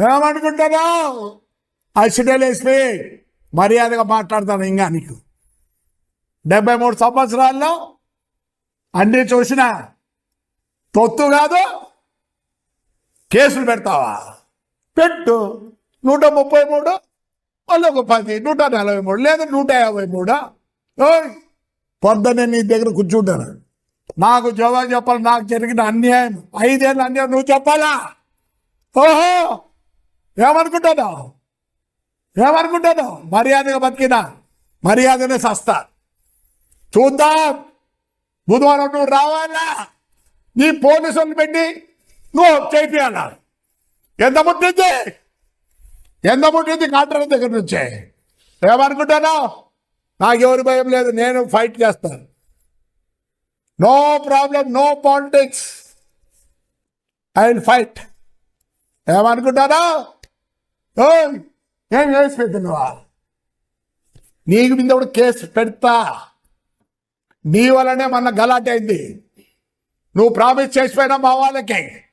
ఏమనుకుంటున్నావు అసిడలేసి మర్యాదగా మాట్లాడతాను ఇంకా నీకు. డెబ్బై మూడు సంవత్సరాల్లో అన్నీ చూసినా తొత్తు కాదు కేసులు పెడతావా? పెట్టు. నూట ముప్పై మూడు మళ్ళీ ఒక పది నూట నలభై మూడు లేదా నూట యాభై మూడు? ఓయ్ పొద్దున్నే నీ దగ్గర కూర్చుంటాను. నాకు జవాబు చెప్పాలి నాకు జరిగిన అన్యాయం. ఐదేళ్ళు అన్యాయం నువ్వు చెప్పాలా? ఓహో! ఏమనుకుంటున్నావు ఏమనుకుంటున్నావు మర్యాదగా బతికినా మర్యాదనే సస్తా. చూద్దాం. బుధవారం నువ్వు రావాలా? నీ పోలీసులు పెట్టి నువ్వు చేపియాలా? ఎంత ముట్టింది ఎంత ముట్టింది కాంట్రాక్ట్ దగ్గర నుంచి? ఏమనుకుంటున్నావు నాకు భయం లేదు నేను ఫైట్ చేస్తాను. No problem no politics. I will fight. ఏమనుకుంటారా ఏం కేసు పెడుతున్నావా నీకు మీద కూడా కేసు పెడతా. నీ వల్లనే మన గలాటైంది అయింది. నువ్వు ప్రామిస్ చేసిపోయినా మా వాళ్ళకి.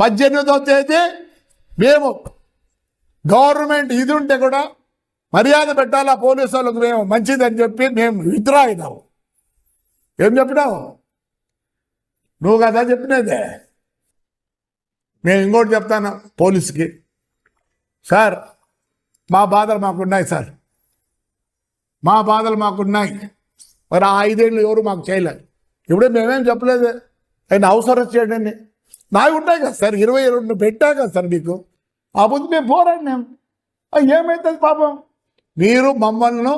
పద్దెనిమిదో తేదీ మేము గవర్నమెంట్ ఇది ఉంటే కూడా మర్యాద పెట్టాలా పోలీసు వాళ్ళకి మేము? మంచిదని చెప్పి మేము విత్డ్రా అయినాము. ఏం చెప్పినావు? నువ్వు కదా చెప్పినదే. మేము ఇంకోటి చెప్తాను పోలీస్కి. సార్ మా బాధలు మాకున్నాయి సార్. మా బాధలు మాకున్నాయి. మరి ఆ ఐదేళ్ళు ఎవరు మాకు చేయలేదు. ఇప్పుడే మేమేం చెప్పలేదు. ఆయన అవసరం చేయండి నావి ఉన్నాయి కదా సార్ ఇరవై రెండు పెట్టా కదా సార్ మీకు. ఆ ముందు మేము పోరాడి మేము ఏమవుతుంది పాపం? మీరు మమ్మల్ని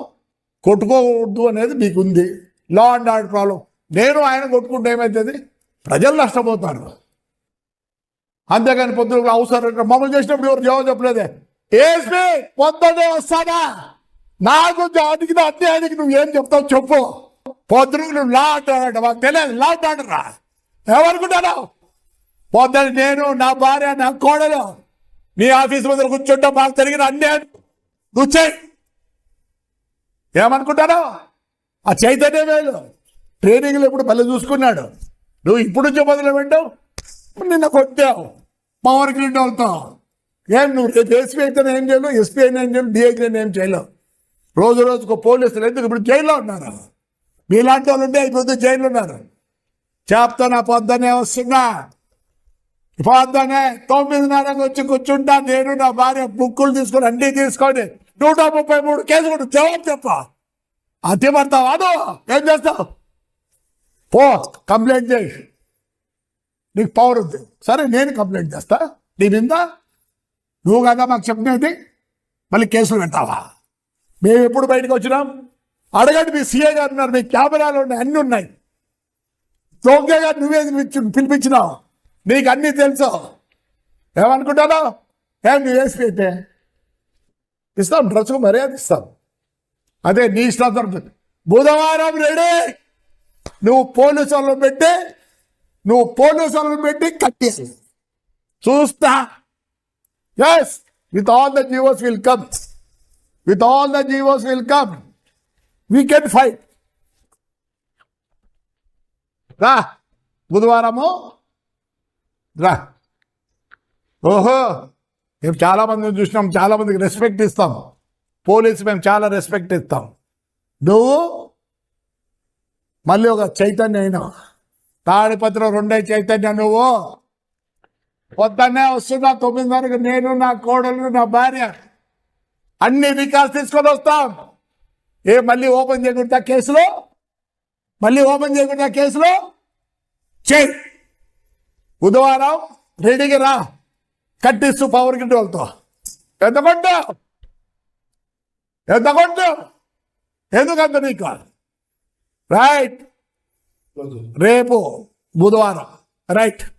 కొట్టుకోకూడదు అనేది మీకు ఉంది లా అండ్ ఆర్డర్ ప్రాబ్లం నేను ఆయన కొట్టుకుంటే ఏమవుతుంది ప్రజలు నష్టపోతారు. అంతేగాని పొద్దున అవసరం మమ్మల్ని చేసినప్పుడు ఎవరు జవాబు చెప్పలేదే. ఏసీ పొద్దునే వస్తానా? నాకు అడిగిన అధ్యాయానికి నువ్వు ఏం చెప్తావు చెప్పు. పొద్దున నువ్వు లా అంటాడు మాకు తెలియదు. లా అంటాడరా పొద్దున నేను నా భార్య నా కోడలు నీ ఆఫీస్ ముందర కూర్చుంటా మాకు జరిగిన అన్యాయం. నువ్వు చేయి. ఏమనుకుంటాను ఆ చైతన్య వేలు ట్రైనింగ్లో ఇప్పుడు మళ్ళీ చూసుకున్నాడు. నువ్వు ఇప్పుడు నుంచి మొదలు పెట్టావు నిన్న కొట్టావు. పవర్ గ్రిడ్ వాళ్ళతో. ఏం నువ్వు రేపు ఎస్పీ ఏం చేయలేవు ఎస్పీ అయినా ఏం చేయలేవు డిఐకి ఏం చేయలేవు. రోజు రోజుకు పోలీసులు ఎందుకు ఇప్పుడు జైల్లో ఉన్నారు? మీలాంటి వాళ్ళు ఉంటే ఇప్పుడు జైల్లో ఉన్నారు. చెప్తా పొద్దునే వస్తున్నా. పొద్దునే తొమ్మిదిన్నరకు వచ్చి కూర్చుంటా నేను నా భార్య బుక్కులు తీసుకొని అన్నీ తీసుకొని నూట ముప్పై మూడు కేసు కూడా జవాబు చెప్ప. అతి పడతావు అదో ఏం చేస్తావు? పో కంప్లైంట్ చేయి. నీకు పవర్ ఉంది. సరే నేను కంప్లైంట్ చేస్తా. నీ మీద నువ్వు కదా మాకు చెప్పినది. మళ్ళీ కేసులు పెడతావా? మేము ఎప్పుడు బయటకు వచ్చినాం? అడగండి మీ సీఏ గారు ఉన్నారు మీ కెమెరాలు ఉన్నాయి అన్నీ ఉన్నాయి. దొంగ గారు నువ్వే పిలిపించినావు. నీకు అన్నీ తెలుసు. ఏమనుకుంటాను? ఏం నువ్వు వేసి అయితే ఇస్తాం డ్రెస్కు మర్యాద ఇస్తాం. అదే నీ ఇష్టం బుధవారం రెడీ. నువ్వు పోలీసు వాళ్ళు పెట్టి నువ్వు పోలీసు పెట్టి కట్టేసి చూస్తా? Yes with all the GOs will come with all the GOs will come we can fight రా బుధవారము. రా. ఓహో మేము చాలా మందిని చూసినాం చాలా మందికి రెస్పెక్ట్ ఇస్తాం. పోలీసు మేము చాలా రెస్పెక్ట్ ఇస్తాం. నువ్వు మళ్ళీ ఒక చైతన్య అయినావు? తాడిపత్రం రెండే చైతన్య నువ్వు. పొద్దున్నే వస్తున్నా తొమ్మిదిన్నరకు నేను నా కోడలు నా భార్య. అన్ని రికార్డ్స్ తీసుకొని వస్తాం. ఏ మళ్ళీ ఓపెన్ చేయకుండా కేసులో? మళ్ళీ ఓపెన్ చేయకుండా కేసులో? చేయి. బుధవారం రెడీగా రా. కట్టిస్తూ పవర్ గిట్ వాళ్ళతో ఎంత కొట్టు ఎంత కొట్టు ఎందుకంత నీకు రైట్ రేపు బుధవారం. రైట్.